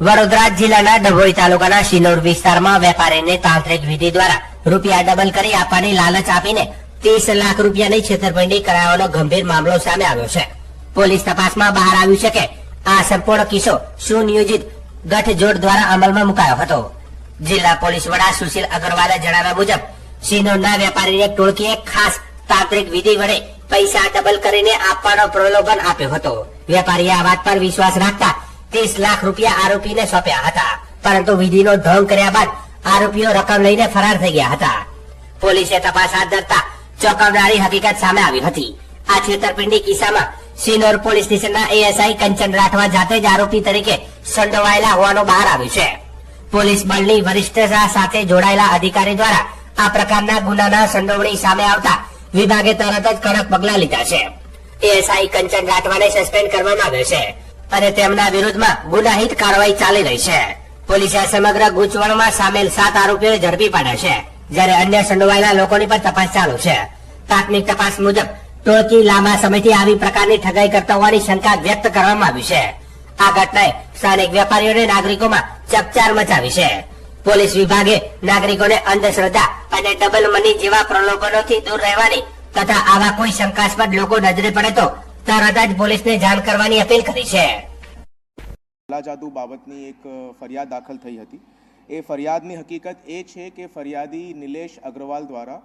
વડોદરા જિલ્લાના ડભોઈ તાલુકાના શિનોર વિસ્તારમાં વેપારીને તાંત્રિક વિધિ દ્વારા રૂપિયા ડબલ કરી આપવાની લાલચ આપીને ત્રીસ લાખ રૂપિયાની છેતરપિંડી કરાવવાનો ગંભીર મામલો સામે આવ્યો છે. પોલીસ તપાસમાં બહાર આવ્યું છે કે આ સંપૂર્ણ કિસ્સો સુનિયોજિત ગઠજોડ દ્વારા અમલમાં મુકાયો હતો. જિલ્લા પોલીસ વડા સુશીલ અગ્રવાલે જણાવ્યા મુજબ શિનોરના વેપારીને ટોળકીએ ખાસ તાંત્રિક વિધિ વડે પૈસા ડબલ કરીને આપવાનો પ્રલોભન આપ્યો હતો. વેપારીએ આ વાત પર વિશ્વાસ રાખતા ત્રીસ લાખ રૂપિયા આરોપીને સોંપ્યા હતા. પરંતુ વિધિનો ઢોંગ કર્યા બાદ આરોપીઓ રકમ લઈને ફરાર થઈ ગયા હતા. પોલીસે તપાસ હાથ ધરતા ચોંકાવનારી હકીકત સામે આવી હતી. આ છેતરપિંડી કિસ્સામાં સિનોર પોલીસ સ્ટેશનના એએસઆઈ કંચન રાઠવા જાતે જ આરોપી તરીકે સંડોવાયેલા હોવાનું બહાર આવ્યું છે. પોલીસ બળની વરિષ્ઠતા સાથે જોડાયેલા અધિકારી દ્વારા આ પ્રકારના ગુનાના સંડોવણી સામે આવતા વિભાગે તરત જ કડક પગલા લીધા છે. એએસઆઈ કંચન રાઠવાને સસ્પેન્ડ કરવામાં આવ્યો છે. અને તેમના વિરુદ્ધમાં ગુનાહિત કાર્યવાહી ચાલી રહી છે. પોલીસે સમગ્ર ગૂંચવણમાં સામેલ સાત આરોપીઓને ઝડપી પાડ્યા છે, જ્યારે અન્ય સંડોવાયેલા લોકોની પણ તપાસ ચાલુ છે. પ્રાથમિક તપાસ મુજબ, ટોળકી લાંબા સમયથી આવી પ્રકારની ઠગાઈ કરતા હોવાની શંકા વ્યક્ત કરવામાં આવી છે. આ ઘટનાએ સ્થાનિક વેપારીઓ અને નાગરિકોમાં ચકચાર મચાવી છે. પોલીસ વિભાગે નાગરિકોને અંધશ્રદ્ધા અને ડબલ મની જેવા પ્રલોભનોથી દૂર રહેવાની તથા આવા કોઈ શંકાસ્પદ લોકો નજરે પડે તો તરત જ પોલીસને જાણ કરવાની અપીલ કરી છે. જાદુ બાબતની એક ફરિયાદ દાખલ થઈ હતી. એ ફરિયાદની હકીકત એ છે કે ફરિયાદી નિલેશ અગ્રવાલ દ્વારા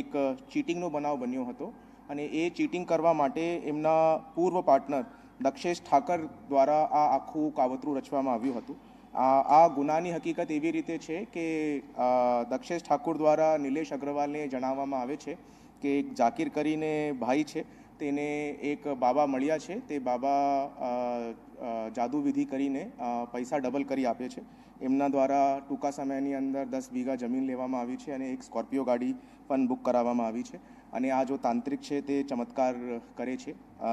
એક ચીટિંગનો બનાવ બન્યો હતો અને એ ચીટિંગ કરવા માટે એમના પૂર્વ પાર્ટનર દક્ષેશ ઠાકર દ્વારા આ આખું કાવતરું રચવામાં આવ્યું હતું. આ ગુનાની હકીકત એવી રીતે છે કે દક્ષેશ ઠાકુર દ્વારા નિલેશ અગ્રવાલને જણાવવામાં આવે છે કે એક જાકીર કરીને ભાઈ છે. તેને એક બાબા મળ્યા છે. તે બાબા અ, અ, જાદુ વિધિ કરીને પૈસા ડબલ કરી આપે છે. એમના દ્વારા ટૂંકા સમયની અંદર દસ વીઘા જમીન લેવામાં આવી છે અને એક સ્કોર્પિયો ગાડી પણ બુક કરાવવામાં આવી છે. અને આ જો તાંત્રિક છે તે ચમત્કાર કરે છે.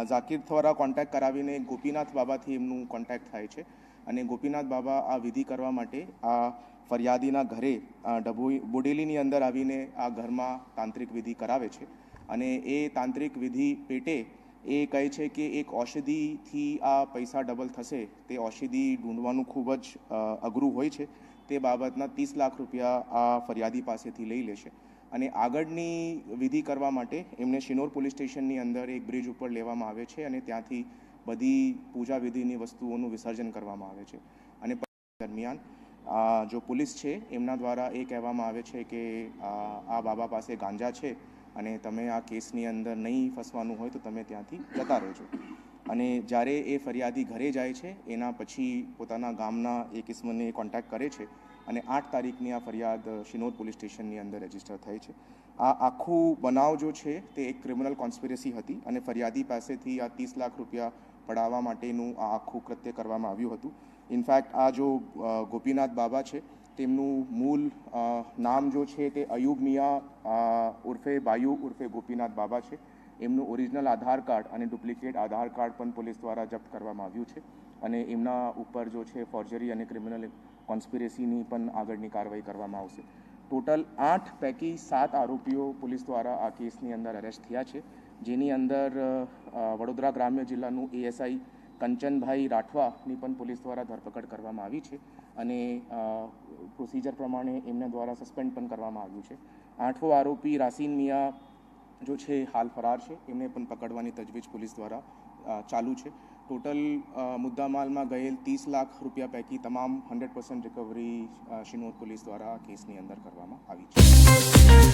ઝાકીર દ્વારા કોન્ટેક્ટ કરાવીને ગોપીનાથ બાબાથી એમનું કોન્ટેક્ટ થાય છે. અને ગોપીનાથ બાબા આ વિધિ કરવા માટે આ ફરિયાદીના ઘરે ડબોઈ બોડેલીની અંદર આવીને આ ઘરમાં તાંત્રિક વિધિ કરાવે છે. અને એ તાંત્રિક વિધિ પેટે એ કહે છે કે એક ઔષધિથી આ પૈસા ડબલ થશે. તે ઔષધિ ઢૂંઢવાનું ખૂબ જ અઘરું હોય છે. તે બાબતના ત્રીસ લાખ રૂપિયા આ ફરિયાદી પાસેથી લઈ લેશે. અને આગળની વિધિ કરવા માટે એમને શિનોર પોલીસ સ્ટેશનની અંદર એક બ્રિજ ઉપર લેવામાં આવે છે અને ત્યાંથી બધી પૂજા વિધિની વસ્તુઓનું વિસર્જન કરવામાં આવે છે. અને દરમિયાન જો પોલીસ છે, એમના દ્વારા એ કહેવામાં આવે છે કે આ બાબા પાસે ગાંજા છે. અને તમે આ કેસની અંદર નહીં ફસવાનું હોય તો તમે ત્યાંથી જતા રહેજો. અને જ્યારે એ ફરિયાદી ઘરે જાય છે, એના પછી પોતાના ગામના એ કિસ્મને કોન્ટેક્ટ કરે છે અને આઠ તારીખની આ ફરિયાદ શિનોર પોલીસ સ્ટેશનની અંદર રજિસ્ટર થઈ છે. આ આખું બનાવ જો છે, તે એક ક્રિમિનલ કોન્સ્પિરસી હતી અને ફરિયાદી પાસેથી આ ત્રીસ લાખ રૂપિયા પડાવવા માટેનું આ આખું કૃત્ય કરવામાં આવ્યું હતું. ઇનફેક્ટ આ જો ગોપીનાથ બાબા છે, તેમનું મૂળ નામ જો છે તે અયુબ મિયા ઉર્ફે બાયુ ઉર્ફે ગોપીનાથ બાબા છે. એમનું ઓરિજિનલ આધાર કાર્ડ અને ડુપ્લિકેટ આધાર કાર્ડ પણ પોલીસ દ્વારા જપ્ત કરવામાં આવ્યું છે અને એમના ઉપર જો છે ફોર્જરી અને ક્રિમિનલ કોન્સ્પિરેસીની પણ આગળની કાર્યવાહી કરવામાં આવશે. ટોટલ આઠ પૈકી સાત આરોપીઓ પોલીસ દ્વારા આ કેસની અંદર અરેસ્ટ થયા છે. જેની અંદર વડોદરા ગ્રામ્ય જિલ્લાનું એએસઆઈ કંચનભાઈ રાઠવાની પણ પોલીસ દ્વારા ધરપકડ કરવામાં આવી છે અને પ્રોસિજર પ્રમાણે એમના દ્વારા સસ્પેન્ડ પણ કરવામાં આવ્યું છે. આઠવો આરોપી રાસીન મિયા જો છે, હાલ ફરાર છે. એમને પણ પકડવાની તજવીજ પોલીસ દ્વારા ચાલુ છે. ટોટલ મુદ્દામાલમાં ગયેલ ત્રીસ લાખ રૂપિયા પૈકી તમામ hundred percent recovery Shinor police દ્વારા કેસની અંદર કરવામાં આવી છે.